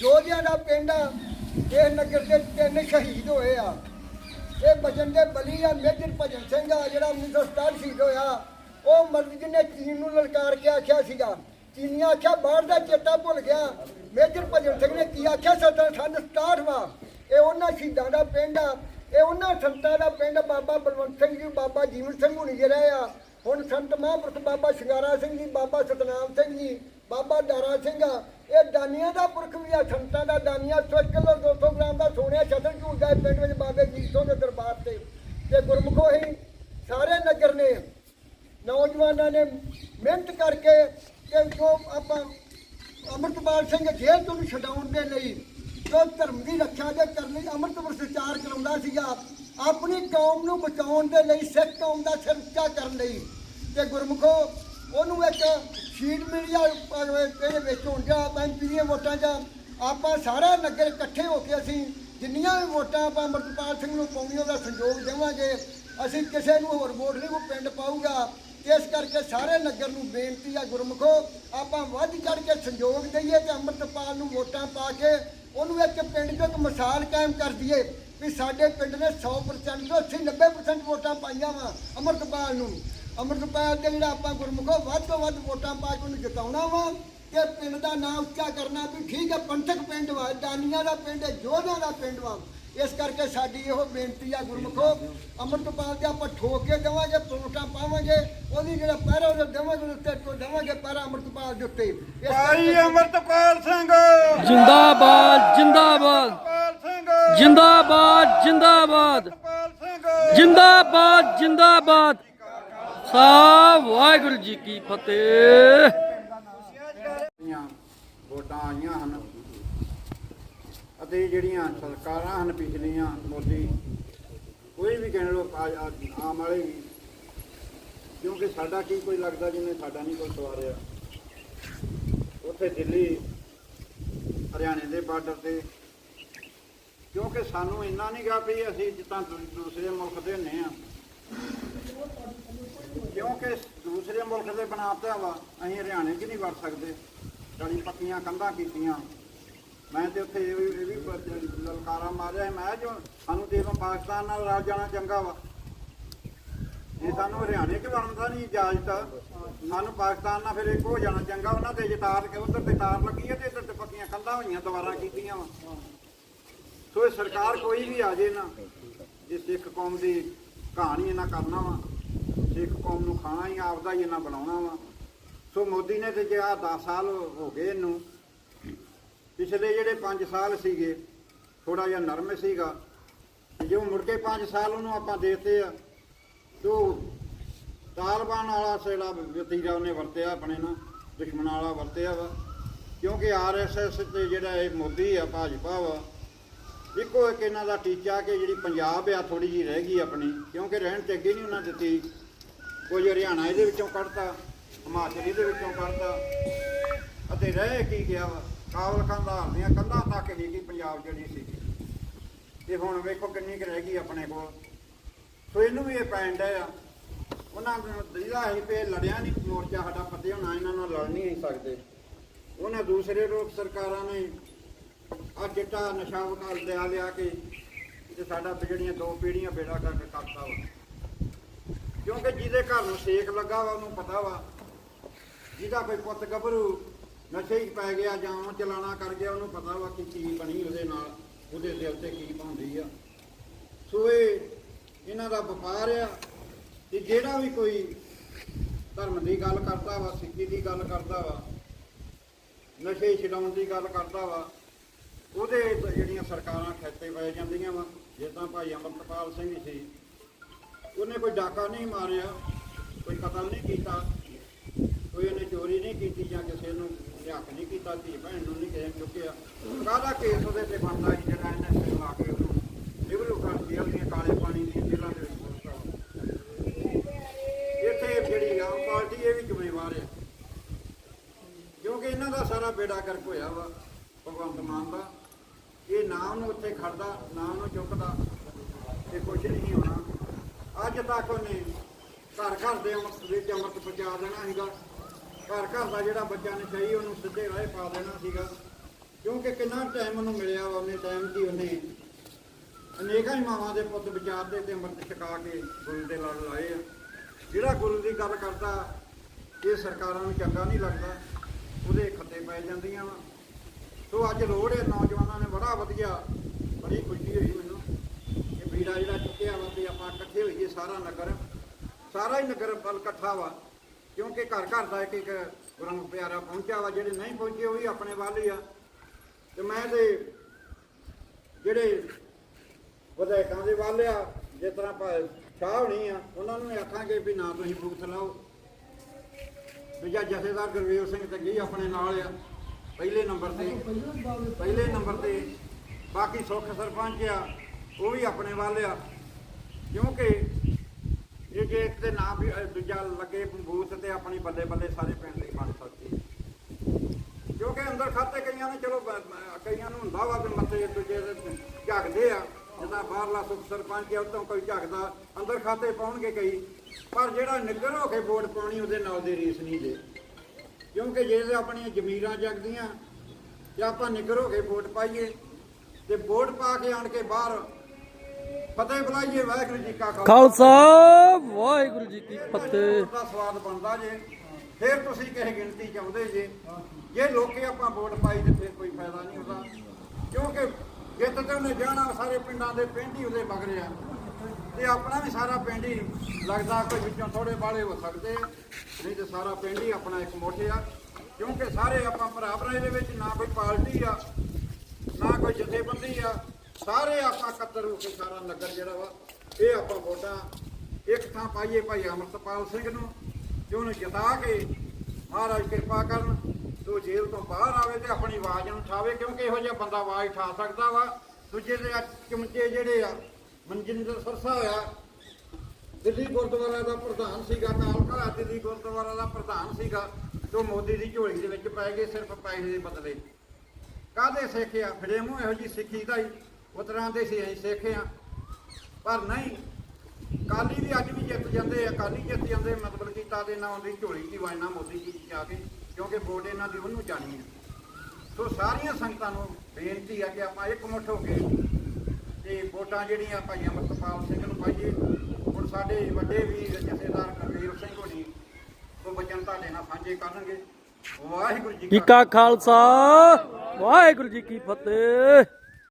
ਜੋਧਿਆਂ ਦਾ ਪਿੰਡ ਆ, ਇਹ ਨਗਰ ਦੇ ਤਿੰਨ ਸ਼ਹੀਦ ਹੋਏ ਆ। ਇਹ ਭਜਨ ਦੇ ਬਲੀ ਆ, ਮੇਜਰ ਭਜਨ ਸਿੰਘ ਆ, ਜਿਹੜਾ 1967 ਸ਼ਹੀਦ ਹੋਇਆ। ਉਹ ਮਰਦ ਜਿਹਨੇ ਚੀਨ ਨੂੰ ਲਲਕਾਰ ਕੇ ਆਖਿਆ ਸੀਗਾ। ਚੀਨੀਆਂ ਆਖਿਆ, ਬਾਹਰ ਦਾ ਚੇਤਾ ਭੁੱਲ ਗਿਆ। ਮੇਜਰ ਭਜਨ ਸਿੰਘ ਨੇ ਕੀ ਆਖਿਆ? ਸਤਰ ਠੰਡ 67 ਵਾ ਇਹ ਉਹਨਾਂ ਸ਼ਹੀਦਾਂ ਦਾ ਪਿੰਡ ਆ। ਇਹ ਉਹਨਾਂ ਸੰਤਾਂ ਦਾ ਪਿੰਡ ਬਾਬਾ ਬਲਵੰਤ ਸਿੰਘ ਜੀ, ਬਾਬਾ ਜੀਵਨ ਸਿੰਘ ਹੁਣੀ ਜਿਹੜੇ ਆ। ਹੁਣ ਸੰਤ ਮਹਾਂਪੁਰਖ ਬਾਬਾ ਸ਼ਿੰਗਾਰਾ ਸਿੰਘ ਜੀ, ਬਾਬਾ ਸਤਨਾਮ ਸਿੰਘ ਜੀ, ਬਾਬਾ ਦਾਰਾ ਸਿੰਘ ਆ। ਇਹ ਦਾਨੀਆਂ ਦਾ ਪੁਰਖ ਵੀ ਆ, ਸੰਤਾਂ ਦਾ ਦਾਨੀਆਂ। 100 ਕਿਲੋ 200 ਗ੍ਰਾਮ ਦਾ ਸੋਨੇ ਛਤਰ ਝੂਟਦਾ ਹੈ ਪਿੰਡ ਵਿੱਚ ਬਾਬੇ ਜੀਤੋਂ ਦੇ ਦਰਬਾਰ ਤੇ। ਤੇ ਗੁਰਮੁਖੋ ਹੀ ਸਾਰੇ ਨਗਰ ਨੇ, ਨੌਜਵਾਨਾਂ ਨੇ ਮਿਹਨਤ ਕਰਕੇ ਤੇ ਜੋ ਆਪਾਂ ਅੰਮ੍ਰਿਤਪਾਲ ਸਿੰਘ ਜੇਲ੍ਹ ਤੋਂ ਛਡਾਉਣ ਦੇ ਲਈ ਜੋ ਧਰਮ ਦੀ ਰੱਖਿਆ ਦੇ ਕਰਨ ਲਈ ਅੰਮ੍ਰਿਤ ਪ੍ਰਚਾਰ ਕਰਾਉਂਦਾ ਸੀਗਾ, ਆਪਣੀ ਕੌਮ ਨੂੰ ਬਚਾਉਣ ਦੇ ਲਈ ਸਿੱਖ ਕੌਮ ਦਾ ਸਿਰ ਉੱਚਾ ਕਰਨ ਲਈ। ਤੇ ਗੁਰਮੁਖੋ ਉਹਨੂੰ ਇੱਕ ਸ਼ੀਟ ਮਿਲੀ ਆ ਅਹ ਇਹਦੇ ਵਿੱਚ ਹੁਣ ਜਾ ਐਮਪੀ ਦੀਆਂ ਵੋਟਾਂ 'ਚ ਆਪਾਂ ਸਾਰਾ ਨਗਰ ਇਕੱਠੇ ਹੋ ਕੇ ਅਸੀਂ ਜਿੰਨੀਆਂ ਵੀ ਵੋਟਾਂ ਆਪਾਂ ਅੰਮ੍ਰਿਤਪਾਲ ਸਿੰਘ ਨੂੰ ਪਾਉਣੀਆਂ ਉਹਦਾ ਸੰਯੋਗ ਦੇਵਾਂਗੇ, ਅਸੀਂ ਕਿਸੇ ਨੂੰ ਹੋਰ ਵੋਟ ਨਹੀਂ ਉਹ ਪਿੰਡ ਪਾਊਗਾ। ਇਸ ਕਰਕੇ ਸਾਰੇ ਨਗਰ ਨੂੰ ਬੇਨਤੀ ਆ, ਗੁਰਮੁਖੋ, ਆਪਾਂ ਵੱਧ ਚੜ ਕੇ ਸੰਯੋਗ ਦਈਏ ਤੇ ਅੰਮ੍ਰਿਤਪਾਲ ਨੂੰ ਵੋਟਾਂ ਪਾ ਕੇ ਉਹਨੂੰ ਇੱਕ ਪਿੰਡ ਤੋਂ ਇੱਕ ਮਿਸਾਲ ਕਾਇਮ ਕਰ ਦਈਏ ਵੀ ਸਾਡੇ ਪਿੰਡ ਨੇ 100% ਤੋਂ 80 90% ਵੋਟਾਂ ਪਾਈਆਂ ਵਾ ਅੰਮ੍ਰਿਤਪਾਲ ਨੂੰ। ਅੰਮ੍ਰਿਤਪਾਲ ਦੇ ਜਿਹੜਾ ਆਪਾਂ ਗੁਰਮੁਖੋ ਵੱਧ ਤੋਂ ਵੱਧ ਵੋਟਾਂ ਪਾ ਕੇ ਉਹਨੂੰ ਜਿਤਾਉਣਾ ਵਾ ਤੇ ਪਿੰਡ ਦਾ ਨਾਮ ਉੱਚਾ ਕਰਨਾ ਵੀ ਠੀਕ ਹੈ ਪੰਥਕ ਪਿੰਡ ਵਾ ਦਾਨੀਆਂ ਦਾ ਪਿੰਡ ਹੈ ਯੋਧਿਆਂ ਦਾ ਪਿੰਡ ਵਾ। ਇਸ ਕਰਕੇ ਸਾਡੀ ਇਹੋ ਬੇਨਤੀ ਆ ਗੁਰਮੁਖੋ ਅੰਮ੍ਰਿਤਪਾਲ ਦੇ ਆਪਾਂ ਠੋਕ ਕੇ ਦੇਵਾਂਗੇ ਵੋਟਾਂ ਪਾਵਾਂਗੇ ਉਹਦੀ ਜਿਹੜਾ ਪਹਿਰਾ ਉਹ ਦੇਵਾਂਗੇ ਉੱਤੇ ਕੋ ਦੇਵਾਂਗੇ ਪਹਿਰਾ ਅੰਮ੍ਰਿਤਪਾਲ ਦੇ ਉੱਤੇ। ਇਸ ਭਾਈ ਅਮਰਤਪਾਲ ਸਿੰਘ। ਜਿੰਦਾਬਾਦ ਜਿੰਦਾਬਾਦ। ਜਿੰਦਾਬਾਦ ਜਿੰਦਾਬਾਦ। ਜਿੰਦਾਬਾਦ ਜਿੰਦਾਬਾਦ। ਸਾਹਿਬ, ਵਾਹਿਗੁਰੂ ਜੀ ਕੀ ਫਤਿਹ। ਵੋਟਾਂ ਆਈਆਂ ਹਨ ਅਤੇ ਜਿਹੜੀਆਂ ਸਰਕਾਰਾਂ ਹਨ ਪਿਛਲੀਆਂ ਮੋਦੀ, ਕੋਈ ਵੀ ਕਹਿਣ ਲੋ ਆਮ ਵਾਲੇ ਵੀ ਕਿਉਂਕਿ ਸਾਡਾ ਕੀ ਕੋਈ ਲੱਗਦਾ ਜਿਵੇਂ ਸਾਡਾ ਨਹੀਂ ਕੋਈ ਸਵਾਰਿਆ। ਉੱਥੇ ਦਿੱਲੀ, ਹਰਿਆਣੇ ਦੇ ਬਾਰਡਰ ਤੇ। ਕਿਉਂਕਿ ਸਾਨੂੰ ਇੰਨਾ ਨਹੀਂ ਗਾ ਵੀ ਅਸੀਂ ਜਿੱਦਾਂ ਦੂਸਰੇ ਮੁਲਕ ਦੇ ਹੁੰਦੇ ਆ ਕਿਉਂਕਿ ਦੂਸਰੇ ਮੁਲਕ ਦੇ ਬਣਾਤਾ ਵਾ ਅਸੀਂ ਹਰਿਆਣੇ 'ਚ ਨਹੀਂ ਵੜ ਸਕਦੇ। ਗਲੀ ਪੱਕੀਆਂ ਕੰਧਾਂ ਕੀਤੀਆਂ। ਮੈਂ ਤੇ ਉੱਥੇ ਇਹ ਵੀ ਇਹ ਵੀ ਲਲਕਾਰਾ ਮਾਰਿਆ ਸੀ, ਮੈਂ ਜੋ ਸਾਨੂੰ ਤੇ ਇਹਨੂੰ ਪਾਕਿਸਤਾਨ ਨਾਲ ਰਲ ਜਾਣਾ ਚੰਗਾ ਵਾ। ਇਹ ਸਾਨੂੰ ਹਰਿਆਣੇ 'ਚ ਵੜਨ ਦਾ ਨਹੀਂ ਇਜਾਜ਼ਤ ਸਾਨੂੰ ਪਾਕਿਸਤਾਨ ਨਾਲ ਫਿਰ ਇੱਕ ਹੋ ਜਾਣਾ ਚੰਗਾ। ਉਹਨਾਂ ਤੇ ਜਤਾਰ ਕੇ ਉਧਰ ਤੇ ਤਾਰ ਲੱਗੀ ਹੈ ਤੇ ਇੱਧਰ ਤੇ ਪੱਕੀਆਂ ਕੰਧਾਂ ਹੋਈਆਂ ਦੁਬਾਰਾ ਕੀਤੀਆਂ ਵਾ। ਸੋ ਇਹ ਸਰਕਾਰ ਕੋਈ ਵੀ ਆ ਜੇ ਨਾ ਇਹ ਸਿੱਖ ਕੌਮ ਦੀ ਕਹਾਣੀ ਇਹਨਾਂ ਕਰਨਾ ਵਾ। ਸਿੱਖ ਕੌਮ ਨੂੰ ਖਾਣਾ ਹੀ ਆਪਦਾ ਹੀ ਇਹਨਾਂ ਬਣਾਉਣਾ ਵਾ। ਸੋ ਮੋਦੀ ਨੇ ਤੇ ਜੇ ਆਹ 10 ਸਾਲ ਹੋ ਗਏ ਇਹਨੂੰ। ਪਿਛਲੇ ਜਿਹੜੇ 5 ਸਾਲ ਸੀਗੇ ਥੋੜਾ ਜਿਹਾ ਨਰਮ ਸੀਗਾ। ਜੇ ਉਹ ਮੁੜ ਕੇ 5 ਸਾਲ ਉਹਨੂੰ ਆਪਾਂ ਦੇਤੇ ਆ, ਤੋ ਤਾਲਬਾਨ ਵਾਲਾ ਸੇਲਾ ਵਤੀਰਾ ਉਹਨੇ ਵਰਤਿਆ ਆਪਣੇ ਨਾਲ, ਦੁਸ਼ਮਣ ਵਾਲਾ ਵਰਤਿਆ ਵਾ। ਕਿਉਂਕਿ ਆਰਐਸਐਸ ਤੇ ਜਿਹੜਾ ਇਹ ਮੋਦੀ ਆ, ਭਾਜਪਾ ਵਾ, ਇੱਕੋ ਇੱਕ ਇਹਨਾਂ ਦਾ ਟੀਚਾ ਕਿ ਜਿਹੜੀ ਪੰਜਾਬ ਆ ਥੋੜੀ ਜੀ ਰਹਿ ਗਈ ਆਪਣੀ। ਕਿਉਂਕਿ ਰਹਿਣ ਤੇ ਅੱਗੇ ਨਹੀਂ ਉਹਨਾਂ ਦਿੱਤੀ। ਕੋਈ ਹਰਿਆਣਾ ਇਹਦੇ ਵਿੱਚੋਂ ਕੱਢਤਾ, ਹਿਮਾਚਲ ਇਹਦੇ ਵਿੱਚੋਂ ਕੱਢਤਾ। ਅਤੇ ਰਹਿ ਕੀ ਗਿਆ ਵਾ? ਕਾਬਲ ਕੰਧਾਰ ਦੀਆਂ ਕੰਧਾਂ ਤੱਕ ਹੀ ਗਈ ਪੰਜਾਬ ਜਿਹੜੀ ਸੀ। ਤੇ ਹੁਣ ਵੇਖੋ ਕਿੰਨੀ ਕੁ ਰਹਿ ਗਈ ਆਪਣੇ ਕੋਲ। ਸੋ ਇਹਨੂੰ ਵੀ ਇਹ ਪੈਣ ਡਿਆ ਆ। ਉਹਨਾਂ ਨੂੰ ਦੀਦਾ ਹੀ ਪੇ ਲੜਿਆ ਨਹੀਂ ਮੋਰਚਾ ਸਾਡਾ ਫਤਿਹ ਹੋਣਾ, ਇਹਨਾਂ ਨਾਲ ਲੜ ਨਹੀਂ ਸਕਦੇ। ਉਹਨਾਂ ਦੂਸਰੇ ਲੋਕ ਸਰਕਾਰਾਂ ਨੇ ਆ ਚਿੱਟਾ ਨਸ਼ਾ ਵਿਖਾ ਲਿਆ ਲਿਆ ਕੇ ਤੇ ਸਾਡਾ ਜਿਹੜੀਆਂ ਦੋ ਪੀੜ੍ਹੀਆਂ ਬੇੜਾ ਕਰਕੇ ਕਰਤਾ ਵਾ। ਕਿਉਂਕਿ ਜਿਹਦੇ ਘਰ ਨੂੰ ਸੇਕ ਲੱਗਾ ਵਾ, ਉਹਨੂੰ ਪਤਾ ਵਾ। ਜਿਹਦਾ ਕੋਈ ਪੁੱਤ ਗੱਭਰੂ ਨਸ਼ੇ 'ਚ ਪੈ ਗਿਆ ਜਾਂ ਉਹ ਚਲਾਣਾ ਕਰ ਗਿਆ, ਉਹਨੂੰ ਪਤਾ ਵਾ ਕਿ ਕੀ ਬਣੀ ਉਹਦੇ ਨਾਲ, ਉਹਦੇ ਦਿਲ ਤੇ ਕੀ ਪਾਉਂਦੀ ਆ। ਸੋ ਇਹ ਇਹਨਾਂ ਦਾ ਵਪਾਰ ਆ ਕਿ ਜਿਹੜਾ ਵੀ ਕੋਈ ਧਰਮ ਦੀ ਗੱਲ ਕਰਦਾ ਵਾ, ਸਿੱਖੀ ਦੀ ਗੱਲ ਕਰਦਾ ਵਾ, ਨਸ਼ੇ ਛਡਾਉਣ ਦੀ ਗੱਲ ਕਰਦਾ ਵਾ, ਉਹਦੇ ਜਿਹੜੀਆਂ ਸਰਕਾਰਾਂ ਖੇਤੇ ਪੈ ਜਾਂਦੀਆਂ ਵਾ, ਜਿੱਦਾਂ ਭਾਈ ਅਮਰਤਪਾਲ ਸਿੰਘ ਸੀ ਉਹਨੇ ਕੋਈ ਡਾਕਾ ਨਹੀਂ ਮਾਰਿਆ, ਕੋਈ ਕਤਲ ਨਹੀਂ ਕੀਤਾ, ਕੋਈ ਉਹਨੇ ਚੋਰੀ ਨਹੀਂ ਕੀਤੀ ਜਾਂ ਕਿਸੇ ਨੂੰ ਹੱਕ ਨਹੀਂ ਕੀਤਾ, ਧੀ ਭੈਣ ਨੂੰ ਨਹੀਂ ਕਿਸੇ ਚੁੱਕਿਆ। ਕਾਹਦਾ ਕੇਸ ਉਹਦੇ ਤੇ ਬਣਦਾ ਸੀ ਜਿਹੜਾ ਇਹਨੇ ਸਿਰ ਲਾ ਕੇ ਉਹਨੂੰ ਲਿਵਰ ਉਠਾ ਜੇਲ੍ਹ ਦੀਆਂ ਕਾਲੇ ਪਾਣੀ ਦੀ ਜੇਲ੍ਹਾਂ ਦੇ ਵਿੱਚ ਇੱਥੇ ਜਿਹੜੀ ਆਮ ਪਾਰਟੀ ਇਹ ਵੀ ਜ਼ਿੰਮੇਵਾਰ ਹੈ ਕਿਉਂਕਿ ਇਹਨਾਂ ਦਾ ਸਾਰਾ ਬੇੜਾ ਕਰਕ ਹੋਇਆ ਵਾ, ਭਗਵੰਤ ਮਾਨ ਦਾ। ਇਹ ਨਾਮ ਨੂੰ ਉੱਥੇ ਖੜਦਾ ਨਾਮ ਨੂੰ ਚੁੱਕਦਾ ਤੇ ਕੁਝ ਨਹੀਂ ਅੱਜ ਤੱਕ ਉਹਨੇ ਘਰ ਘਰ ਦੇ ਅੰਮ੍ਰਿਤ ਵਿੱਚ ਅੰਮ੍ਰਿਤ ਪਹੁੰਚਾ ਦੇਣਾ ਸੀਗਾ। ਘਰ ਘਰ ਦਾ ਜਿਹੜਾ ਬੱਚਾ ਨਸ਼ਈ ਉਹਨੂੰ ਸਿੱਧੇ ਰਾਹ ਪਾ ਦੇਣਾ ਸੀਗਾ। ਕਿਉਂਕਿ ਕਿੰਨਾ ਟਾਈਮ ਉਹਨੂੰ ਮਿਲਿਆ ਵਾ, ਉਹਨੇ ਟਾਈਮ ਦੀ ਉਹਨੇ ਅਨੇਕਾਂ ਹੀ ਮਾਵਾਂ ਦੇ ਪੁੱਤ ਵਿਚਾਰਦੇ ਤੇ ਅੰਮ੍ਰਿਤ ਛਕਾ ਕੇ ਗੁਰੂ ਦੇ ਲੜ ਲਾਏ ਆ। ਜਿਹੜਾ ਗੁਰੂ ਦੀ ਗੱਲ ਕਰਦਾ, ਇਹ ਸਰਕਾਰਾਂ ਨੂੰ ਚੰਗਾ ਨਹੀਂ ਲੱਗਦਾ। ਉਹਦੇ ਖੱਤੇ ਪੈ ਜਾਂਦੀਆਂ ਵਾ। ਸੋ ਅੱਜ ਲੋੜ ਹੈ, ਨੌਜਵਾਨਾਂ ਨੇ ਬੜਾ ਵਧੀਆ, ਬੜੀ ਖੁਸ਼ੀ ਹੋਈ ਮੈਨੂੰ ਜਿਹੜਾ ਚੁੱਕਿਆ ਵਾ ਤੇ ਆਪਾਂ ਇਕੱਠੇ ਹੋਈਏ ਸਾਰਾ ਨਗਰ, ਸਾਰਾ ਹੀ ਨਗਰ ਬਲ ਇਕੱਠਾ ਵਾ, ਕਿਉਂਕਿ ਘਰ ਘਰ ਦਾ ਇੱਕ ਇੱਕ ਗੁਰਮ ਪਿਆਰਾ ਪਹੁੰਚਿਆ ਵਾ, ਜਿਹੜੇ ਨਹੀਂ ਪਹੁੰਚੇ ਉਹ ਵੀ ਆਪਣੇ ਵੱਲ ਹੀ ਆ। ਤੇ ਮੈਂ ਤੇ ਜਿਹੜੇ ਵਿਧਾਇਕਾਂ ਦੇ ਵੱਲ ਆ, ਜਿਸ ਤਰ੍ਹਾਂ ਭਾ- ਸ਼ਾਹ ਹੋਣੀ ਆ, ਉਹਨਾਂ ਨੂੰ ਵੀ ਆਖਾਂਗੇ ਵੀ ਨਾ ਤੁਸੀਂ ਬੂਥ ਲਾਓ। ਜਾਂ ਜਥੇਦਾਰ ਗੁਰਵੇਲ ਸਿੰਘ ਤੱਗੀ ਆਪਣੇ ਨਾਲ ਆ, ਪਹਿਲੇ ਨੰਬਰ ਤੇ, ਪਹਿਲੇ ਨੰਬਰ ਤੇ ਬਾਕੀ ਸੁੱਖ ਸਰਪੰਚ ਆ ਉਹ ਵੀ ਆਪਣੇ ਵੱਲ ਆ। ਕਿਉਂਕਿ ਇਹ ਜੇ ਇੱਕ ਤੇ ਨਾ ਵੀ ਦੂਜਾ ਲੱਗੇ ਬੂਥ ਤੇ ਆਪਣੀ ਬੱਲੇ ਬੱਲੇ ਸਾਰੇ ਪਿੰਡ ਦੇ ਬਣ ਸਕਦੀ ਕਿਉਂਕਿ ਅੰਦਰ ਖਾਤੇ ਕਈਆਂ ਨੇ ਚਲੋ ਕਈਆਂ ਨੂੰ ਹੁੰਦਾ ਵਾ ਵੀ ਮੱਥੇ ਦੂਜੇ ਦੇ ਝਾਕਦੇ ਆ ਜਿਹਦਾ ਬਾਹਰਲਾ ਸੁਖ ਸਰਪੰਚ ਆ, ਉਤੋਂ ਕੋਈ ਝਾਕਦਾ, ਅੰਦਰ ਖਾਤੇ ਪਾਉਣਗੇ ਕਈ। ਪਰ ਜਿਹੜਾ ਨਿੱਗਰ ਹੋ ਕੇ ਵੋਟ ਪਾਉਣੀ, ਉਹਦੇ ਨਾਲ ਦੀ ਰੀਸ ਨਹੀਂ ਦੇ ਕਿਉਂਕਿ ਜੇ ਆਪਣੀਆਂ ਜ਼ਮੀਰਾਂ ਜਗਦੀਆਂ ਤੇ ਆਪਾਂ ਨਿੱਗਰ ਹੋ ਕੇ ਵੋਟ ਪਾਈਏ, ਤੇ ਵੋਟ ਪਾ ਕੇ ਆਣ ਕੇ ਬਾਹਰ ਫਤਿਹ ਬੁਲਾਈਏ ਵਾਹਿਗੁਰੂ ਜੀ ਕਾ ਖਾਲਸਾ। ਵਾਹਿਗੁਰੂ ਜੀ ਕੀ ਫਤਿਹ। ਦਾ ਸਵਾਦ ਬਣਦਾ ਜੇ ਫਿਰ ਤੁਸੀਂ ਕਿਸੇ ਗਿਣਤੀ ਚ ਆਉਂਦੇ ਜੇ। ਜੇ ਲੋਕੇ ਆਪਾਂ ਵੋਟ ਪਾਈ ਤੇ ਫਿਰ ਕੋਈ ਫਾਇਦਾ ਨਹੀਂ ਹੁੰਦਾ। ਕਿਉਂਕਿ ਜਿੱਤ ਤੇ ਉਹਨੇ ਜਾਣਾ ਸਾਰੇ ਪਿੰਡਾਂ ਦੇ ਪਿੰਡ ਹੀ ਉਹਦੇ ਵਗ ਰਿਹਾ ਤੇ ਆਪਣਾ ਵੀ ਸਾਰਾ ਪਿੰਡ ਹੀ ਲੱਗਦਾ ਕੋਈ ਵਿੱਚੋਂ ਥੋੜੇ ਬਾਲੇ ਹੋ ਸਕਦੇ ਨਹੀਂ ਤੇ ਸਾਰਾ ਪਿੰਡ ਹੀ ਆਪਣਾ ਇੱਕ ਮੋਠੇ ਆ। ਕਿਉਂਕਿ ਸਾਰੇ ਆਪਾਂ ਭਰਾ ਭਰਾ ਦੇ ਵਿੱਚ ਨਾ ਕੋਈ ਪਾਰਟੀ ਆ ਨਾ ਕੋਈ ਜਥੇਬੰਦੀ ਆ। ਸਾਰੇ ਆਪਾਂ ਇਕੱਤਰ ਹੋ ਕੇ ਸਾਰਾ ਨਗਰ ਜਿਹੜਾ ਵਾ, ਇਹ ਆਪਾਂ ਵੋਟਾਂ ਇੱਕ ਥਾਂ ਪਾਈਏ ਭਾਈ ਅਮਰਤਪਾਲ ਸਿੰਘ ਨੂੰ, ਤੇ ਉਹਨੂੰ ਜਿਤਾ ਕੇ ਮਹਾਰਾਜ ਕਿਰਪਾ ਕਰਨ, ਤੋ ਜੇਲ੍ਹ ਤੋਂ ਬਾਹਰ ਆਵੇ ਤੇ ਆਪਣੀ ਆਵਾਜ਼ ਨੂੰ ਉਠਾਵੇ, ਕਿਉਂਕਿ ਇਹੋ ਜਿਹਾ ਬੰਦਾ ਆਵਾਜ਼ ਉਠਾ ਸਕਦਾ ਵਾ। ਦੂਜੇ ਦੇ ਚਮਚੇ ਜਿਹੜੇ ਆ, ਮਨਜਿੰਦਰ ਸਰਸਾ ਆ, ਦਿੱਲੀ ਗੁਰਦੁਆਰਾ ਦਾ ਪ੍ਰਧਾਨ ਸੀਗਾ ਕਾਲਕਾ ਦਿੱਲੀ ਗੁਰਦੁਆਰਾ ਦਾ ਪ੍ਰਧਾਨ ਸੀਗਾ ਜੋ ਮੋਦੀ ਦੀ ਝੋਲੀ ਦੇ ਵਿੱਚ ਪੈ ਗਏ ਸਿਰਫ ਪੈਸੇ ਦੇ ਬਦਲੇ। ਕਾਦੇ ਸਿੱਖਿਆ ਫਿਰੇ ਮੂੰਹ ਇਹੋ ਜੀ ਸਿੱਖੀ ਦਾ ਹੀ ਉਤਰਾਂ ਦੇ ਸੀ ਅਸੀਂ ਸਿੱਖਿਆ ਪਰ ਨਹੀਂ ਕਾਲੀ ਵੀ ਅੱਜ ਵੀ ਜਿੱਤ ਜਾਂਦੇ ਆ। ਕਾਲੀ ਜਿੱਤ ਜਾਂਦੇ ਮਤਲਬ ਕਿ ਤਾਦੇ ਨਾਂ ਦੀ ਝੋਲੀ ਦੀ ਵਾਇਨਾ ਮੋਦੀ ਜੀ ਦੀ ਜਾ ਕੇ ਕਿਉਂਕਿ ਵੋਟ ਇਹਨਾਂ ਦੀ ਉਹਨੂੰ ਜਾਣੀ ਹੈ ਸੋ ਸਾਰੀਆਂ ਸੰਗਤਾਂ ਨੂੰ ਬੇਨਤੀ ਆ ਕਿ ਆਪਾਂ ਇੱਕ ਮੁੱਠ ਹੋ ਕੇ ਤੇ ਵੋਟਾਂ ਜਿਹੜੀਆਂ ਭਾਈ ਅਮਰਤਪਾਲ ਸਿੰਘ ਨੂੰ ਪਾਈਏ। ਹੁਣ ਸਾਡੇ ਵੱਡੇ ਵੀ ਜਥੇਦਾਰ ਕਰਵੀਰ ਸਿੰਘ ਹੋਣੀ ਉਹ ਬਚਨ ਤੁਹਾਡੇ ਨਾਲ ਸਾਂਝੇ ਕਰਨਗੇ। ਵਾਹਿਗੁਰੂ ਜੀ ਜੀ ਕਾ ਖਾਲਸਾ। ਵਾਹਿਗੁਰੂ ਜੀ ਕੀ ਫਤਿਹ।